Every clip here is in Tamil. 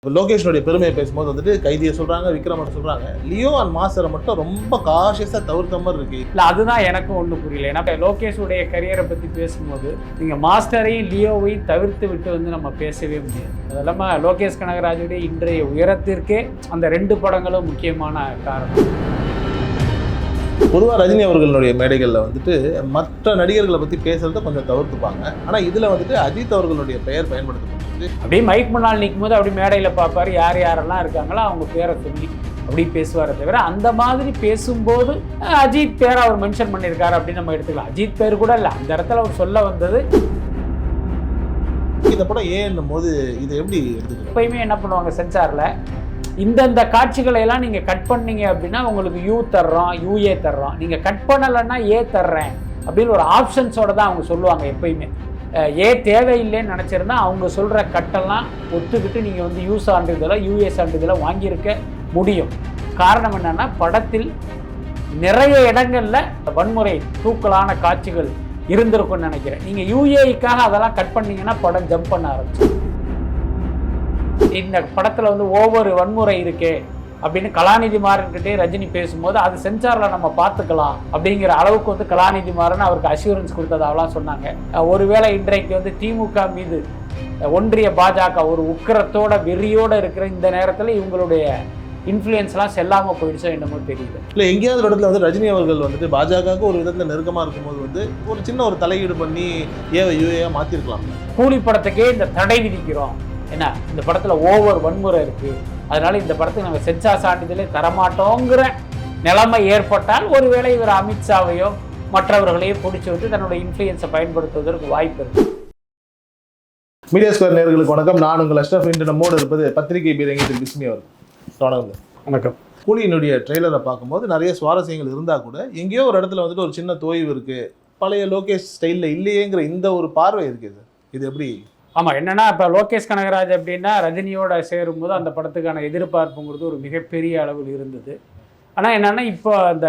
இப்போ லோகேஷனுடைய பெருமையை பேசும்போது வந்துட்டு கைதியை சொல்றாங்க விக்ரமன் சொல்றாங்க. லியோ அண்ட் மாஸ்டரை மட்டும் ரொம்ப காஷியஸா தவிர்த்த மாதிரி இருக்கு. இல்லை அதுதான் எனக்கும் ஒன்றும் புரியல. ஏன்னா லோகேஷுடைய கரியரை பற்றி பேசும்போது நீங்கள் மாஸ்டரையும் லியோவையும் தவிர்த்து விட்டு வந்து நம்ம பேசவே முடியாது. அது இல்லாமல் லோகேஷ் கனகராஜுடைய இன்றைய உயரத்திற்கே அந்த ரெண்டு படங்களும் முக்கியமான காரணம். பொதுவாக ரஜினி அவர்களுடைய மேடைகளில் வந்துட்டு மற்ற நடிகர்களை பற்றி பேசுறத கொஞ்சம் தவிர்த்துப்பாங்க. ஆனால் இதில் வந்துட்டு அஜித் அவர்களுடைய பெயர் பயன்படுத்தப்பட்டிருக்கு அப்படியே மைக் முன்னால் நிற்கும் போது அப்படி மேடையில் பார்ப்பாரு. யார் யாரெல்லாம் இருக்காங்களோ அவங்க பேரை சொல்லி அப்படி பேசுவாரே தவிர அந்த மாதிரி பேசும்போது அஜித் பேரை அவர் மென்ஷன் பண்ணியிருக்காரு அப்படின்னு நம்ம எடுத்துக்கலாம். அஜித் பேர் கூட இல்லை அந்த இடத்துல அவர் சொல்ல வந்தது. இந்த படம் ஏன்னும் போது இதை எப்படி எப்பயுமே என்ன பண்ணுவாங்க சென்சாரில்? இந்தந்த காட்சிகளை எல்லாம் நீங்கள் கட் பண்ணீங்க அப்படின்னா உங்களுக்கு யூ தர்றோம் யூஏ தர்றோம். நீங்கள் கட் பண்ணலைன்னா ஏ தர்றேன் அப்படின்னு ஒரு ஆப்ஷன்ஸோட தான் அவங்க சொல்லுவாங்க எப்பயுமே. ஏன் ஏ தேவையில்லைன்னு நினச்சிருந்தா அவங்க சொல்கிற கட்டெல்லாம் ஒத்துக்கிட்டு நீங்கள் வந்து யூஸ் சான்றிதழோ யூஏ சான்றிதழோ வாங்கியிருக்க முடியும். காரணம் என்னென்னா படத்தில் நிறைய இடங்களில் வன்முறை தூக்கலான காட்சிகள் இருந்திருக்கும்னு நினைக்கிறேன். நீங்கள் யூஏஇக்காக அதெல்லாம் கட் பண்ணிங்கன்னா படம் ஜம்ப் பண்ண ஆரம்பிச்சு இந்த படத்தில் வந்து ஒவ்வொரு வன்முறை இருக்கே அப்படின்னு கலாநிதி மாறன்கிட்டே ரஜினி பேசும்போது அது சென்சாரில் நம்ம பார்த்துக்கலாம் அப்படிங்கிற அளவுக்கு வந்து கலாநிதி மாறன் அவருக்கு அஷூரன்ஸ் கொடுத்ததாவெல்லாம் சொன்னாங்க. ஒருவேளை இன்றைக்கு வந்து திமுக மீது ஒன்றிய பாஜக ஒரு உக்கிரத்தோட வெறியோட இருக்கிற இந்த நேரத்தில் இவங்களுடைய இன்ஃப்ளூயன்ஸ்லாம் செல்லாமல் போயிடுச்சோ என்னமோ தெரியல இல்லை எங்கேயாவது ஒரு இடத்துல வந்து ரஜினி அவர்கள் வந்துட்டு பாஜகவுக்கு ஒரு விதத்தில் நெருக்கமாக இருக்கும்போது வந்து ஒரு சின்ன ஒரு தலையீடு பண்ணி ஏவை யூஏயா மாற்றிருக்கலாம் கூலி படத்துக்கே இந்த தடை விதிக்கிறோம். என்ன? இந்த படத்தில் ஓவர் வன்முறை இருக்குது அதனால இந்த படத்துக்கு நாங்கள் சென்சார் சான்றிதழே தரமாட்டோங்கிற நிலைமை ஏற்பட்டால் ஒருவேளை இவர் அமித்ஷாவையோ மற்றவர்களையும் பிடிச்சி விட்டு தன்னோட இன்ஃப்ளூயன்ஸை பயன்படுத்துவதற்கு வாய்ப்பு இருக்கு. மீடியா ஸ்கொயர் நேர்களுக்கு வணக்கம். நான் உங்கள் அஷ்ரஃப் இன்று நம்மோடு இருப்பது பத்திரிகை பீரங்கி திரு பிஸ்மி அவர் வணக்கம் வணக்கம். கூலியினுடைய ட்ரெய்லரை பார்க்கும்போது நிறைய சுவாரஸ்யங்கள் இருந்தால் கூட எங்கேயோ ஒரு இடத்துல வந்துட்டு ஒரு சின்ன தோய்வு இருக்குது பழைய லோகேஷ் ஸ்டைலில் இல்லையேங்கிற இந்த ஒரு பார்வை இருக்குது இது எப்படி ஆமாம் என்னன்னா இப்போ லோகேஷ் கனகராஜ் அப்படின்னா ரஜினியோட சேரும்போது அந்த படத்துக்கான எதிர்பார்ப்புங்கிறது ஒரு மிகப்பெரிய அளவில் இருந்தது. ஆனால் என்னென்னா இப்போ அந்த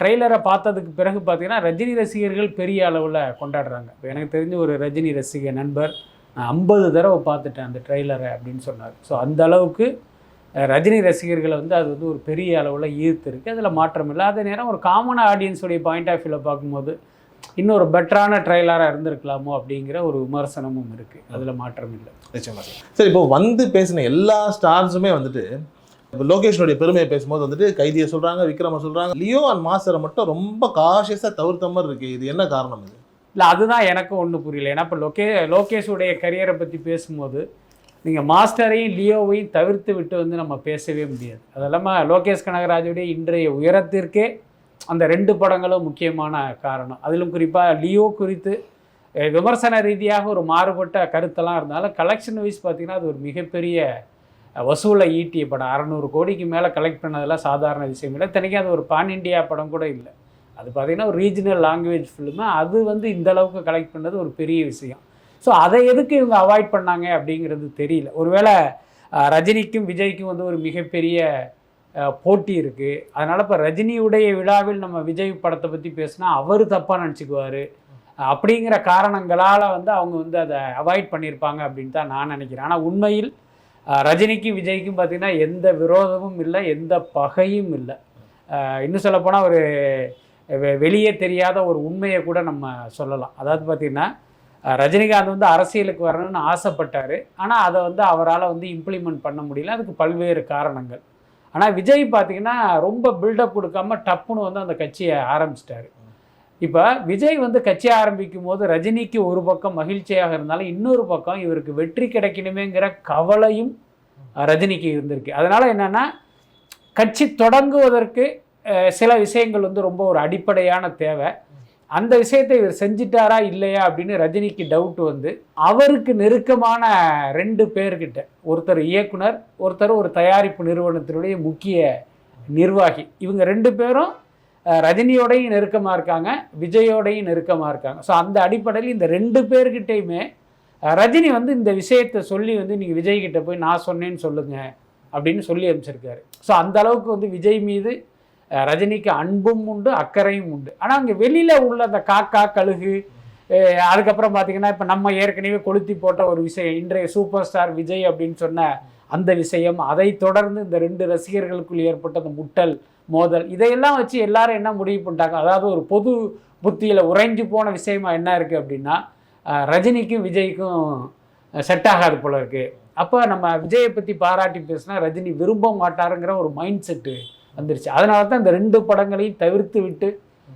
ட்ரெய்லரை பார்த்ததுக்கு பிறகு பார்த்தீங்கன்னா ரஜினி ரசிகர்கள் பெரிய அளவில் கொண்டாடுறாங்க. இப்போ எனக்கு தெரிஞ்ச ஒரு ரஜினி ரசிக நண்பர் நான் ஐம்பது தடவை பார்த்துட்டேன் அந்த ட்ரெய்லரை அப்படின்னு சொன்னார். ஸோ அந்த அளவுக்கு ரஜினி ரசிகர்களை வந்து அது வந்து ஒரு பெரிய அளவில் ஈர்த்திருக்கு. அதில் மாற்றம் இல்லை. அதே நேரம் ஒரு காமன் ஆடியன்ஸுடைய பாயிண்ட் ஆஃப் வியூவில் பார்க்கும்போது இன்னொரு பெட்டரான ட்ரெய்லராக இருந்திருக்கலாமோ அப்படிங்கிற ஒரு விமர்சனமும் இருக்குது அதில் மாற்றம் இல்லை. நிச்சயமா. சார் சரி இப்போ வந்து பேசின எல்லா ஸ்டார்ஸுமே வந்துட்டு இப்போ லோகேஷனுடைய பெருமையை பேசும்போது வந்துட்டு கைதியை சொல்கிறாங்க விக்ரம சொல்கிறாங்க லியோ அண்ட் மாஸ்டரை மட்டும் ரொம்ப காஷியஸாக தவிர்த்த மாதிரி இருக்குது இது என்ன காரணம் இது? இல்லை அதுதான் எனக்கும் ஒன்றும் புரியல. ஏன்னா இப்போ லோகே லோகேஷுடைய கரியரை பற்றி பேசும்போது நீங்கள் மாஸ்டரையும் லியோவையும் தவிர்த்து விட்டு வந்து நம்ம பேசவே முடியாது. அது இல்லாமல் லோகேஷ் கனகராஜுடைய இன்றைய உயரத்திற்கே அந்த ரெண்டு படங்களும் முக்கியமான காரணம். அதிலும் குறிப்பாக லியோ குறித்து விமர்சன ரீதியாக ஒரு மாறுபட்ட கருத்தெல்லாம் இருந்தாலும் கலெக்ஷன் வைஸ் பார்த்திங்கன்னா அது ஒரு மிகப்பெரிய வசூலை ஈட்டிய படம். அறநூறு கோடிக்கு மேலே கலெக்ட் பண்ணதெல்லாம் சாதாரண விஷயம் இல்லை. இத்தனைக்கும் அது ஒரு பான் இண்டியா படம் கூட இல்லை. அது பார்த்தீங்கன்னா ஒரு ரீஜனல் லாங்குவேஜ் ஃபிலிமு அது வந்து இந்த அளவுக்கு கலெக்ட் பண்ணது ஒரு பெரிய விஷயம். ஸோ அதை எதுக்கு இவங்க அவாய்ட் பண்ணாங்க அப்படிங்கிறது தெரியல. ஒருவேளை ரஜினிக்கும் விஜய்க்கும் வந்து ஒரு மிகப்பெரிய போட்டி இருக்குது அதனால் இப்போ ரஜினியுடைய விழாவில் நம்ம விஜய் படத்தை பற்றி பேசினா அவர் தப்பாக நினச்சிக்குவார் அப்படிங்கிற காரணங்களால் வந்து அவங்க வந்து அதை அவாய்ட் பண்ணியிருப்பாங்க அப்படின்னு தான் நான் நினைக்கிறேன். ஆனால் உண்மையில் ரஜினிக்கும் விஜய்க்கும் பார்த்திங்கன்னா எந்த விரோதமும் இல்லை எந்த பகையும் இல்லை. இன்னும் சொல்லப்போனால் ஒரு வெளியே தெரியாத ஒரு உண்மையை கூட நம்ம சொல்லலாம். அதாவது பார்த்திங்கன்னா ரஜினிகாந்த் வந்து அரசியலுக்கு வரணும்னு ஆசைப்பட்டார். ஆனால் அதை வந்து அவரால் வந்து இம்ப்ளிமெண்ட் பண்ண முடியல. அதுக்கு பல்வேறு காரணங்கள். ஆனால் விஜய் பார்த்திங்கன்னா ரொம்ப பில்டப் கொடுக்காம டப்புன்னு வந்து அந்த கட்சியை ஆரம்பிச்சிட்டாரு. இப்போ விஜய் வந்து கட்சி ஆரம்பிக்கும் போது ரஜினிக்கு ஒரு பக்கம் மகிழ்ச்சியாக இருந்தாலும் இன்னொரு பக்கம் இவருக்கு வெற்றி கிடைக்கணுமேங்கிற கவலையும் ரஜினிக்கு இருந்திருக்கு. அதனால் என்னென்னா கட்சி தொடங்குவதற்கு சில விஷயங்கள் வந்து ரொம்ப ஒரு அடிப்படையான தேவை. அந்த விஷயத்தை இவர் செஞ்சிட்டாரா இல்லையா அப்படின்னு ரஜினிக்கு டவுட் வந்து அவருக்கு நெருக்கமான ரெண்டு பேர்கிட்ட ஒருத்தர் இயக்குனர் ஒருத்தர் ஒரு தயாரிப்பு நிறுவனத்தினுடைய முக்கிய நிர்வாகி. இவங்க ரெண்டு பேரும் ரஜினியோடையும் நெருக்கமாக இருக்காங்க விஜயோடையும் நெருக்கமாக இருக்காங்க. ஸோ அந்த அடிப்படையில் இந்த ரெண்டு பேர்கிட்டையுமே ரஜினி வந்து இந்த விஷயத்தை சொல்லி வந்து நீங்கள் விஜய்கிட்ட போய் நான் சொன்னேன்னு சொல்லுங்கள் அப்படின்னு சொல்லி அனுப்பிச்சிருக்காரு. ஸோ அந்த அளவுக்கு வந்து விஜய் மீது ரஜினிக்கு அன்பும் உண்டு அக்கறையும் உண்டு. ஆனால் அங்கே வெளியில் உள்ள அந்த காக்கா கழுகு அதுக்கப்புறம் பார்த்திங்கன்னா இப்போ நம்ம ஏற்கனவே கொளுத்தி போட்ட ஒரு விஷயம் இன்றைய சூப்பர் ஸ்டார் விஜய் அப்படின்னு சொன்ன அந்த விஷயம் அதை தொடர்ந்து இந்த ரெண்டு ரசிகர்களுக்குள் ஏற்பட்ட அந்த முட்டல் மோதல் இதையெல்லாம் வச்சு எல்லாரும் என்ன முடிவு பண்ணிட்டாங்க? அதாவது ஒரு பொது புத்தியில் உறைஞ்சு போன விஷயமா என்ன இருக்குது அப்படின்னா ரஜினிக்கும் விஜய்க்கும் செட் ஆகாது போல இருக்குது அப்போ நம்ம விஜயை பற்றி பாராட்டி பேசினா ரஜினி விரும்ப மாட்டாருங்கிற ஒரு மைண்ட் செட்டு வந்துருச்சு. அதனால தான் இந்த ரெண்டு படங்களையும் தவிர்த்து விட்டு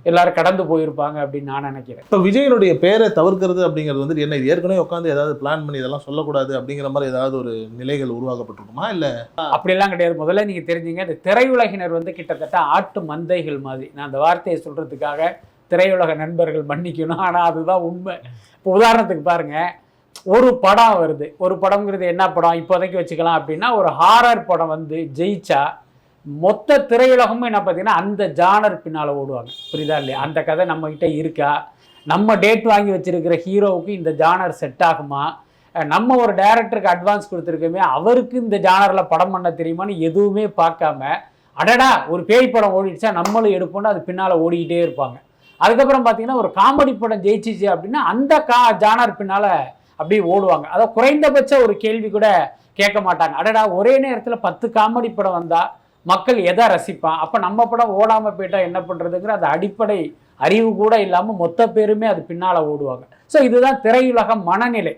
எல்லாரும் கடந்து போயிருப்பாங்க அப்படின்னு நான் நினைக்கிறேன். இப்போ விஜயனுடைய பேரை தவிர்க்கிறது அப்படிங்கிறது வந்து என்ன இது ஏற்கனவே உட்காந்து ஏதாவது பிளான் பண்ணி இதெல்லாம் சொல்லக்கூடாது அப்படிங்கிற மாதிரி ஏதாவது ஒரு நிலைகள் உருவாக்கப்பட்டிருக்குமா? இல்லை? அப்படியெல்லாம் கிடையாது. முதல்ல நீங்கள் தெரிஞ்சுங்க இந்த திரையுலகினர் வந்து கிட்டத்தட்ட ஆட்டு மந்தைகள் மாதிரி. நான் அந்த வார்த்தையை சொல்கிறதுக்காக திரையுலக நண்பர்கள் மன்னிக்கணும். ஆனால் அதுதான் உண்மை. இப்போ உதாரணத்துக்கு பாருங்க ஒரு படம் வருது. ஒரு படம்ங்கிறது என்ன படம்? இப்போதைக்கு வச்சுக்கலாம் அப்படின்னா ஒரு ஹாரர் படம் வந்து ஜெயிச்சா மொத்த திரையுலகமும் என்ன பார்த்தீங்கன்னா அந்த ஜானர் பின்னால் ஓடுவாங்க. புரியுதா இல்லையா? அந்த கதை நம்மக்கிட்ட இருக்கா? நம்ம டேட் வாங்கி வச்சிருக்கிற ஹீரோவுக்கு இந்த ஜானர் செட் ஆகுமா? நம்ம ஒரு டைரக்டருக்கு அட்வான்ஸ் கொடுத்துருக்கோமே அவருக்கு இந்த ஜானரில் படம் பண்ண தெரியுமான்னு எதுவுமே பார்க்காம அடடா ஒரு பேய் படம் ஓடிடுச்சா நம்மளும் எடுப்போம்னு அது பின்னால் ஓடிக்கிட்டே இருப்பாங்க. அதுக்கப்புறம் பார்த்தீங்கன்னா ஒரு காமெடி படம் ஜெயிச்சிச்சு அப்படின்னா அந்த கா ஜானர் பின்னால் அப்படியே ஓடுவாங்க. அதை குறைந்தபட்ச ஒரு கேள்வி கூட கேட்க மாட்டாங்க. அடடா ஒரே நேரத்தில் பத்து காமெடி படம் வந்தால் மக்கள் எதை ரசிப்பான்? அப்போ நம்ம படம் ஓடாமல் போயிட்டா என்ன பண்ணுறதுங்கிற அந்த அடிப்படை அறிவு கூட இல்லாமல் மொத்த பேருமே அது பின்னால் ஓடுவாங்க. ஸோ இதுதான் திரையுலக மனநிலை.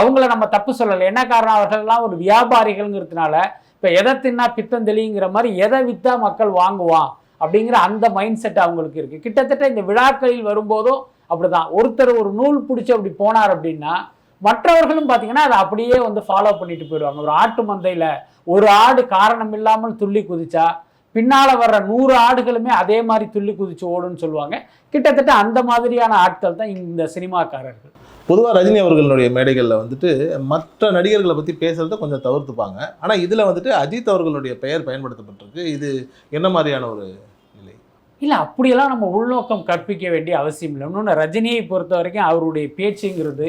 அவங்கள நம்ம தப்பு சொல்லலை. என்ன காரணம்? அவர்கள்லாம் ஒரு வியாபாரிகள்ங்கிறதுனால இப்போ எதை தின்னா பித்தம் தெளிங்கிற மாதிரி எதை விற்றா மக்கள் வாங்குவான்? அப்படிங்கிற அந்த மைண்ட் செட் அவங்களுக்கு இருக்குது கிட்டத்தட்ட இந்த விழாக்களில் வரும்போதும் அப்படிதான். ஒருத்தர் ஒரு நூல் பிடிச்சி அப்படி போனார் அப்படின்னா மற்றவர்களும் பார்த்தீங்கன்னா அதை அப்படியே வந்து ஃபாலோ பண்ணிட்டு போயிடுவாங்க. ஒரு ஆட்டு மந்தையில் ஒரு ஆடு காரணம் இல்லாமல் துள்ளி குதிச்சா பின்னால் வர்ற நூறு ஆடுகளுமே அதே மாதிரி துள்ளி குதிச்சு ஓடுன்னு சொல்லுவாங்க. கிட்டத்தட்ட அந்த மாதிரியான ஆட்கள் தான் இந்த சினிமாக்காரர்கள். பொதுவாக ரஜினி அவர்களுடைய மேடைகளில் வந்துட்டு மற்ற நடிகர்களை பற்றி பேசுறத கொஞ்சம் தவிர்த்துப்பாங்க. ஆனால் இதில் வந்துட்டு அஜித் அவர்களுடைய பெயர் பயன்படுத்தப்பட்டிருக்கு. இது என்ன மாதிரியான ஒரு நிலை? இல்லை அப்படியெல்லாம் நம்ம உள்நோக்கம் கற்பிக்க வேண்டிய அவசியம் இல்லை. இன்னொன்று ரஜினியை பொறுத்த வரைக்கும் அவருடைய பேச்சுங்கிறது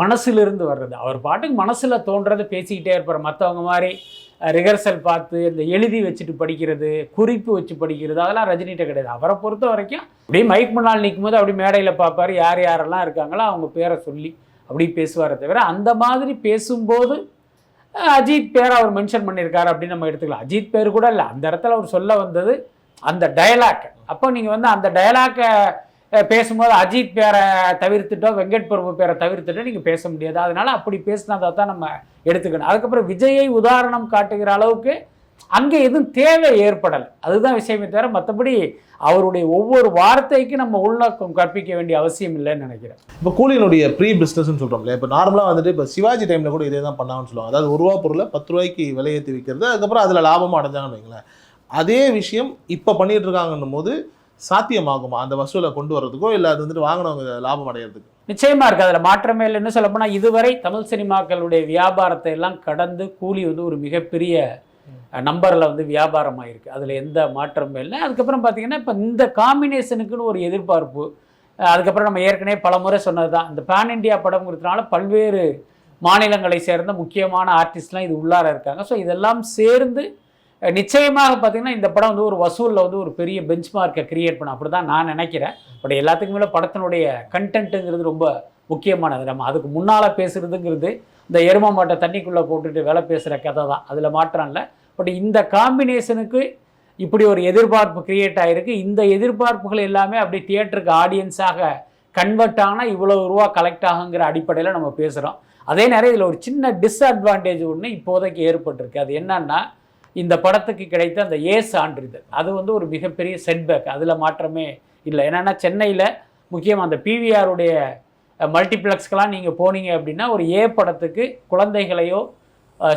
மனசுலேருந்து வர்றது. அவர் பாட்டுக்கு மனசில் தோன்றதை பேசிக்கிட்டே இருப்பார். மற்றவங்க மாதிரி ரிஹர்சல் பார்த்து இந்த எழுதி வச்சுட்டு படிக்கிறது குறிப்பு வச்சு படிக்கிறது அதெல்லாம் ரஜினிகிட்ட கிடையாது. அவரை பொறுத்த வரைக்கும் அப்படியே மைக் முன்னால் நிற்கும் போது அப்படி மேடையில் பார்ப்பார். யார் யாரெல்லாம் இருக்காங்களோ அவங்க பேரை சொல்லி அப்படி பேசுவாரே தவிர அந்த மாதிரி பேசும்போது அஜித் பேரை அவர் மென்ஷன் பண்ணியிருக்காரு அப்படின்னு நம்ம எடுத்துக்கலாம். அஜித் பேர் கூட இல்லை. அந்த இடத்துல அவர் சொல்ல வந்தது அந்த டயலாக் அப்போ நீங்கள் வந்து அந்த டயலாக்கை பேசும்போது அஜித் பேரை தவிர்த்துட்டோ வெங்கட் பிரபு பேரை தவிர்த்துட்டோ நீங்கள் பேச முடியாது. அதனால அப்படி பேசினதை தான் நம்ம எடுத்துக்கணும். அதுக்கப்புறம் விஜயை உதாரணம் காட்டுகிற அளவுக்கு அங்கே எதுவும் தேவை ஏற்படலை. அதுதான் விஷயமே தவிர மற்றபடி அவருடைய ஒவ்வொரு வார்த்தைக்கும் நம்ம உள்நோக்கம் கற்பிக்க வேண்டிய அவசியம் இல்லைன்னு நினைக்கிறேன். இப்போ கூலியினுடைய ப்ரீ பிஸ்னஸ்ன்னு சொல்கிறோம் இல்லையா? இப்போ நார்மலாக வந்துட்டு இப்போ சிவாஜி டைமில் கூட இதே தான் பண்ணாங்கன்னு சொல்லுவாங்க. அதாவது ஒரு ரூபா பொருளை பத்து ரூபாய்க்கு விலையேற்றி விற்கிறது அதுக்கப்புறம் அதில் லாபமாக அடைஞ்சாங்கன்னு வைங்களேன். அதே விஷயம் இப்போ பண்ணிகிட்டு இருக்காங்கன்னும் போது சாத்தியமாகுமா அந்த வசூலை கொண்டு வர்றதுக்கோ இல்லை அது வந்துட்டு வாங்கினவங்க லாபம் அடையிறதுக்கு? நிச்சயமா இருக்குது அதில் மாற்றமே இல்லைன்னு சொல்ல போனால் இதுவரை தமிழ் சினிமாக்களுடைய வியாபாரத்தை எல்லாம் கடந்து கூலி வந்து ஒரு மிகப்பெரிய நம்பரில் வந்து வியாபாரம் ஆயிருக்கு அதில் எந்த மாற்றமும் இல்லை. அதுக்கப்புறம் பார்த்திங்கன்னா இப்போ இந்த காம்பினேஷனுக்குன்னு ஒரு எதிர்பார்ப்பு அதுக்கப்புறம் நம்ம ஏற்கனவே பல முறை சொன்னது தான் இந்த பேன் இண்டியா படம்ங்கிறதுனால பல்வேறு மாநிலங்களை சேர்ந்த முக்கியமான ஆர்டிஸ்ட்லாம் இது உள்ளார இருக்காங்க. ஸோ இதெல்லாம் சேர்ந்து நிச்சயமாக பார்த்தீங்கன்னா இந்த படம் வந்து ஒரு வசூலில் வந்து ஒரு பெரிய பெஞ்ச் மார்க்கை கிரியேட் பண்ண அப்படி தான் நான் நினைக்கிறேன். பட் எல்லாத்துக்கும் மேலே படத்தினுடைய கண்டென்ட்டுங்கிறது ரொம்ப முக்கியமானது. நம்ம அதுக்கு முன்னால் பேசுகிறதுங்கிறது இந்த எரும மாட்டை தண்ணிக்குள்ளே போட்டுட்டு வேலை பேசுகிற கதை தான். அதில் மாற்றம் இல்லை. பட் இந்த காம்பினேஷனுக்கு இப்படி ஒரு எதிர்பார்ப்பு கிரியேட் ஆகிருக்கு இந்த எதிர்பார்ப்புகள் எல்லாமே அப்படி தியேட்டருக்கு ஆடியன்ஸாக கன்வெர்ட் ஆனால் இவ்வளோ ரூபா கலெக்ட் ஆகுங்கிற அடிப்படையில் நம்ம பேசுகிறோம் அதே நேரம் இதில் ஒரு சின்ன டிஸ்அட்வான்டேஜ் ஒன்று இப்போதைக்கு ஏற்பட்டிருக்கு. அது என்னன்னா இந்த படத்துக்கு கிடைத்த அந்த ஏ சான்றிதழ் அது வந்து ஒரு மிகப்பெரிய செட்பேக் அதில் மாற்றமே இல்லை. என்னென்னா சென்னையில் முக்கியமாக அந்த பிவிஆருடைய மல்டிப்ளெக்ஸ்க்கெலாம் நீங்கள் போனீங்க அப்படின்னா ஒரு ஏ படத்துக்கு குழந்தைகளையோ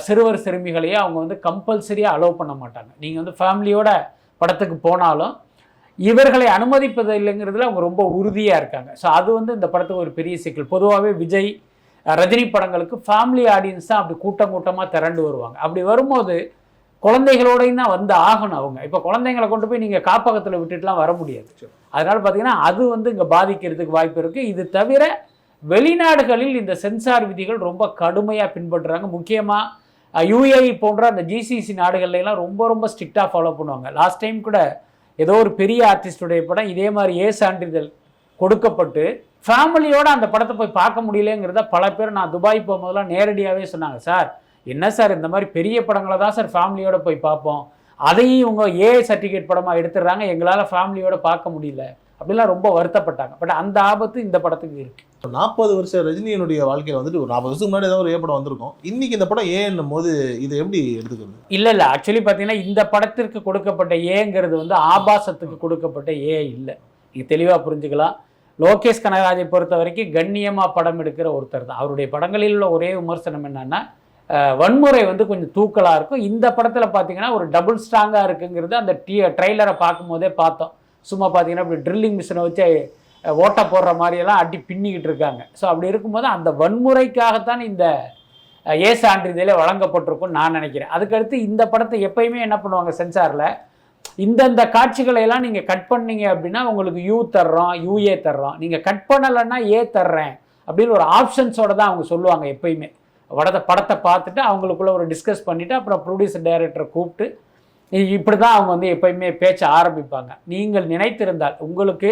சிறுவர் சிறுமிகளையோ அவங்க வந்து கம்பல்சரியாக அலோவ் பண்ண மாட்டாங்க. நீங்கள் வந்து ஃபேமிலியோட படத்துக்கு போனாலும் இவர்களை அனுமதிப்பது இல்லைங்கிறதுல அவங்க ரொம்ப உறுதியாக இருக்காங்க. ஸோ அது வந்து இந்த படத்துக்கு ஒரு பெரிய சிக்கல் பொதுவாகவே விஜய் ரஜினி படங்களுக்கு ஃபேமிலி ஆடியன்ஸ் தான் அப்படி கூட்டம் கூட்டமாக திரண்டு வருவாங்க. அப்படி வரும்போது குழந்தைகளோடையும் தான் வந்து ஆகணும் அவங்க. இப்போ குழந்தைங்களை கொண்டு போய் நீங்கள் காப்பகத்தில் விட்டுட்டுலாம் வர முடியாது. அதனால் பார்த்தீங்கன்னா அது வந்து இங்கே பாதிக்கிறதுக்கு வாய்ப்பு இருக்குது இது தவிர வெளிநாடுகளில் இந்த சென்சார் விதிகள் ரொம்ப கடுமையாக பின்பற்றுறாங்க. முக்கியமாக யூஏஇ போன்ற அந்த ஜிசிசி நாடுகள்ல எல்லாம் ரொம்ப ரொம்ப ஸ்ட்ரிக்டாக ஃபாலோ பண்ணுவாங்க. லாஸ்ட் டைம் கூட ஏதோ ஒரு பெரிய ஆர்டிஸ்டுடைய படம் இதே மாதிரி ஏ சான்றிதழ் கொடுக்கப்பட்டு ஃபேமிலியோட அந்த படத்தை போய் பார்க்க முடியலங்கிறத பல பேர் நான் துபாய் போகும்போதெல்லாம் நேரடியாகவே சொன்னாங்க. சார் என்ன சார் இந்த மாதிரி பெரிய படங்களை தான் சார் ஃபேமிலியோட போய் பார்ப்போம்? அதையும் இவங்க ஏ சர்டிஃபிகேட் படமாக எடுத்துடுறாங்க. எங்களால் ஃபேமிலியோட பார்க்க முடியல. அப்படிலாம் ரொம்ப வருத்தப்பட்டாங்க. பட் அந்த ஆபத்து இந்த படத்துக்கு இருக்கு. நாற்பது வருஷம் ரஜினியினுடைய வாழ்க்கையில வந்துட்டு ஒரு நாற்பது வருஷத்துக்கு முன்னாடி ஏதாவது ஒரு ஏ படம் வந்திருக்கும். இன்னைக்கு இந்த படம் ஏன்னும் போது இதை எப்படி எடுத்துக்கிறது? இல்லை இல்லை. ஆக்சுவலி பார்த்தீங்கன்னா இந்த படத்திற்கு கொடுக்கப்பட்ட ஏங்கிறது வந்து ஆபாசத்துக்கு கொடுக்கப்பட்ட ஏ இல்லை. நீங்கள் தெளிவாக புரிஞ்சுக்கலாம். லோகேஷ் கனகராஜை பொறுத்த வரைக்கும் கண்ணியமாக படம் எடுக்கிற ஒருத்தர் தான். அவருடைய படங்களில் உள்ள ஒரே விமர்சனம் என்னன்னா வன்முறை வந்து கொஞ்சம் தூக்கலாக இருக்கும். இந்த படத்தில் பார்த்தீங்கன்னா ஒரு டபுள் ஸ்ட்ராங்காக இருக்குங்கிறது அந்த டீ ட்ரெய்லரை பார்க்கும்போதே பார்த்தோம். சும்மா பார்த்தீங்கன்னா இப்படி ட்ரில்லிங் மிஷினை வச்சு ஓட்டை போடுற மாதிரியெல்லாம் அடி பின்னிக்கிட்டு இருக்காங்க. ஸோ அப்படி இருக்கும்போது அந்த வன்முறைக்காகத்தான் இந்த ஏ சான்றிதழே வழங்கப்பட்டிருக்கும்னு நான் நினைக்கிறேன். அதுக்கடுத்து இந்த படத்தை எப்பயுமே என்ன பண்ணுவாங்க சென்சாரில்? இந்தந்த காட்சிகளை எல்லாம் நீங்கள் கட் பண்ணீங்க அப்படின்னா உங்களுக்கு யூ தர்றோம் யூஏ தர்றோம். நீங்கள் கட் பண்ணலைன்னா ஏ தர்றேன் அப்படின்னு ஒரு ஆப்ஷன்ஸோட தான் அவங்க சொல்லுவாங்க எப்பயுமே. படத்தை படத்தை பார்த்துட்டு அவங்களுக்குள்ள ஒரு டிஸ்கஸ் பண்ணிவிட்டு அப்புறம் ப்ரொடியூசர் டைரக்டரை கூப்பிட்டு இப்படி தான் அவங்க வந்து எப்பயுமே பேச்ச ஆரம்பிப்பாங்க. நீங்கள் நினைத்திருந்தால் உங்களுக்கு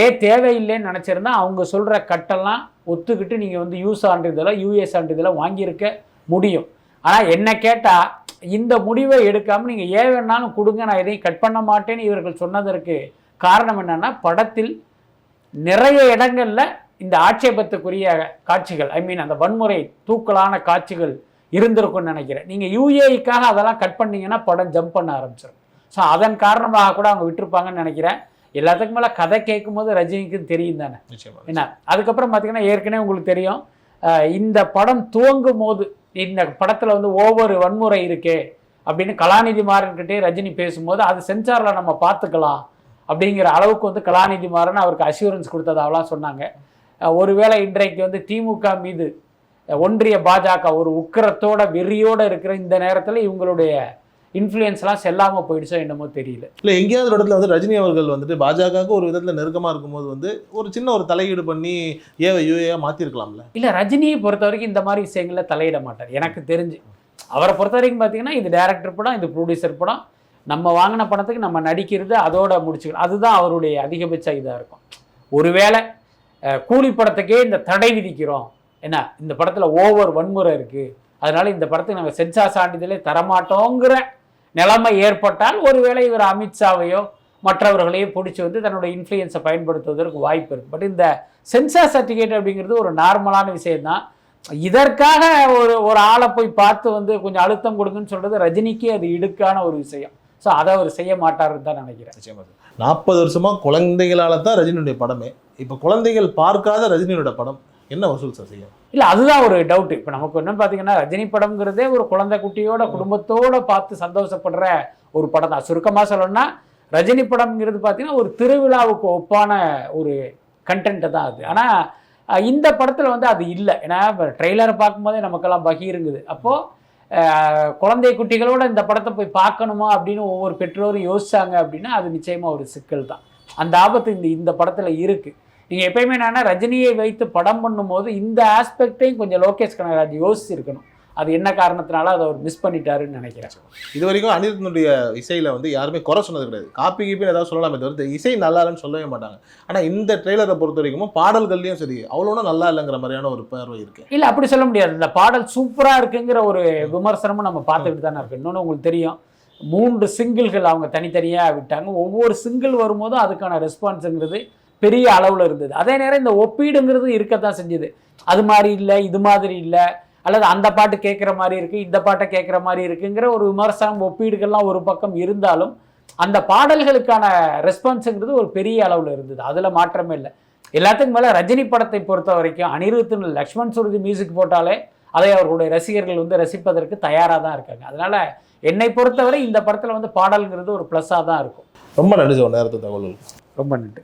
ஏ தேவையில்லைன்னு நினச்சிருந்தா அவங்க சொல்கிற கட்டெல்லாம் ஒத்துக்கிட்டு நீங்கள் வந்து யூஸ் சான்றிதழோ யூஏ சான்றிதழாக வாங்கியிருக்க முடியும். ஆனால் என்ன கேட்டால் இந்த முடிவை எடுக்காமல் நீங்கள் ஏ வேணாலும் கொடுங்க நான் எதையும் கட் பண்ண மாட்டேன்னு இவர்கள் சொன்னதற்கு காரணம் என்னென்னா படத்தில் நிறைய இடங்களில் இந்த ஆட்சேபத்துக்குரிய காட்சிகள் ஐ மீன் அந்த வன்முறை தூக்கலான காட்சிகள் இருந்திருக்கும்னு நினைக்கிறேன். நீங்கள் யூஏஇக்காக அதெல்லாம் கட் பண்ணீங்கன்னா படம் ஜம்ப் பண்ண ஆரம்பிச்சிடும் ஸோ அதன் காரணமாக கூட அவங்க விட்டுருப்பாங்கன்னு நினைக்கிறேன். எல்லாத்துக்கும் மேலே கதை கேட்கும்போது ரஜினிக்கு தெரியும் தானே. என்ன? அதுக்கப்புறம் பார்த்தீங்கன்னா ஏற்கனவே உங்களுக்கு தெரியும். இந்த படம் துவங்கும் போது இந்த படத்தில் வந்து ஒவ்வொரு வன்முறை இருக்கே அப்படின்னு கலாநிதி மாறன்கிட்டே ரஜினி பேசும்போது அது சென்சாரில் நம்ம பார்த்துக்கலாம் அப்படிங்கிற அளவுக்கு வந்து கலாநிதி மாறன் அவருக்கு அஷூரன்ஸ் கொடுத்ததாவெல்லாம் சொன்னாங்க. ஒருவேளை இன்றைக்கு வந்து திமுக மீது ஒன்றிய பாஜக ஒரு உக்கிரத்தோட வெறியோட இருக்கிற இந்த நேரத்தில் இவங்களுடைய இன்ஃப்ளூயன்ஸ்லாம் செல்லாமல் போயிடுச்சோ என்னமோ தெரியல. இல்ல எங்கேயாவது ஒரு இடத்துல வந்து ரஜினி அவர்கள் வந்துட்டு பாஜகவுக்கு ஒரு விதத்துல நெருக்கமா இருக்கும்போது வந்து ஒரு சின்ன ஒரு தலையீடு பண்ணி ஏவை யூஏயா மாத்திருக்கலாம்ல? இல்லை ரஜினியை பொறுத்த வரைக்கும் இந்த மாதிரி விஷயங்களில் தலையிட மாட்டார். எனக்கு தெரிஞ்சு. அவரை பொறுத்த வரைக்கும் பார்த்தீங்கன்னா இது டேரக்டர் படம் இது ப்ரொடியூசர் படம். நம்ம வாங்கின பணத்துக்கு நம்ம நடிக்கிறது அதோட முடிச்சுக்கணும் அதுதான் அவருடைய அதிகபட்ச இதாக இருக்கும். ஒருவேளை கூலி படத்துக்கே இந்த தடை விதிக்கிறோம். என்ன? இந்த படத்தில் ஓவர் வன்முறை இருக்குது அதனால் இந்த படத்துக்கு நாங்கள் சென்சார் சான்றிதழே தரமாட்டோங்கிற நிலைமை ஏற்பட்டால் ஒருவேளை இவர் அமித்ஷாவையோ மற்றவர்களையோ பிடிச்சி வந்து தன்னோட இன்ஃப்ளூயன்ஸை பயன்படுத்துவதற்கு வாய்ப்பு இருக்குது பட் இந்த சென்சார் சர்டிஃபிகேட் அப்படிங்கிறது ஒரு நார்மலான விஷயம்தான். இதற்காக ஒரு ஒரு ஆளை போய் பார்த்து வந்து கொஞ்சம் அழுத்தம் கொடுங்கன்னு சொல்கிறது ரஜினிக்கே அது இடுக்கான ஒரு விஷயம். ஸோ அதை அவர் செய்ய மாட்டாருன்னு தான் நினைக்கிறேன். நாற்பது வருஷமாக குழந்தைகளால் தான் ரஜினியுடைய படமே இப்போ குழந்தைகள் பார்க்காத ரஜினியோட படம் என்ன வசூல் சார் செய்யும்? இல்லை அதுதான் ஒரு டவுட் இப்போ நமக்கு என்ன பார்த்தீங்கன்னா ரஜினி படம்ங்கிறதே ஒரு குழந்தை குட்டியோட குடும்பத்தோட பார்த்து சந்தோஷப்படுற ஒரு படம் தான். சுருக்கமாக சொல்லணும்னா ரஜினி படம்ங்கிறது பார்த்தீங்கன்னா ஒரு திருவிழாவுக்கு ஒப்பான ஒரு கண்டென்ட்டு தான் அது. ஆனால் இந்த படத்தில் வந்து அது இல்லை. ஏன்னா ட்ரெய்லரை பார்க்கும்போதே நமக்கெல்லாம் பகீருங்குது அப்போது குழந்தை குட்டிகளோட இந்த படத்தை போய் பார்க்கணுமா அப்படின்னு ஒவ்வொரு பெற்றோரும் யோசிச்சாங்க அப்படின்னா அது நிச்சயமாக ஒரு சிக்கல் தான். அந்த ஆபத்து இந்த இந்த படத்தில் இருக்குது நீங்கள் எப்பயுமே என்னன்னா ரஜினியை வைத்து படம் பண்ணும்போது இந்த ஆஸ்பெக்டையும் கொஞ்சம் லோகேஷ் கனகராஜ் யோசிச்சிருக்கணும். அது என்ன காரணத்தினால அதை அவர் மிஸ் பண்ணிட்டாருன்னு நினைக்கிறேன். இது வரைக்கும் அனிருத்தனுடைய இசையில வந்து யாருமே குறை சொன்னது கிடையாது. காப்பி கீப்பின்னு ஏதாவது சொல்லலாமே தவிர்த்து இசை நல்லா இல்லைன்னு சொல்லவே மாட்டாங்க. ஆனா இந்த ட்ரெய்லரை பொறுத்த வரைக்கும் பாடல்கள்லயும் சரி அவ்வளோ நல்லா இல்லைங்கிற மாதிரியான ஒரு பார்வை இருக்கு. இல்லை அப்படி சொல்ல முடியாது. இந்த பாடல் சூப்பராக இருக்குங்கிற ஒரு விமர்சனமும் நம்ம பார்த்துக்கிட்டு தானே இருக்கு இன்னொன்று உங்களுக்கு தெரியும். மூன்று சிங்கிள்கள் அவங்க தனித்தனியாக விட்டாங்க. ஒவ்வொரு சிங்கிள் வரும்போதும் அதுக்கான ரெஸ்பான்ஸுங்கிறது பெரிய அளவில் இருந்தது. அதே நேரம் இந்த ஒப்பீடுங்கிறது இருக்கத்தான் செஞ்சுது. அது மாதிரி இல்லை இது மாதிரி இல்லை அல்லது அந்த பாட்டு கேட்குற மாதிரி இருக்குது இந்த பாட்டை கேட்குற மாதிரி இருக்குங்கிற ஒரு விமர்சனம் ஒப்பீடுகள்லாம் ஒரு பக்கம் இருந்தாலும் அந்த பாடல்களுக்கான ரெஸ்பான்ஸுங்கிறது ஒரு பெரிய அளவில் இருந்தது. அதில் மாற்றமே இல்லை. எல்லாத்துக்கும் மேலே ரஜினி படத்தை பொறுத்த வரைக்கும் அனிருத்தின் லக்ஷ்மண் சுருதி மியூசிக் போட்டாலே அதை அவர்களுடைய ரசிகர்கள் வந்து ரசிப்பதற்கு தயாராக தான் இருக்காங்க. அதனால் என்னை பொறுத்தவரை இந்த படத்தில் வந்து பாடல்ங்கிறது ஒரு ப்ளஸ்ஸாக தான் இருக்கும். ரொம்ப நன்றி நேரத்து தகவல்கள் ரொம்ப நன்றி.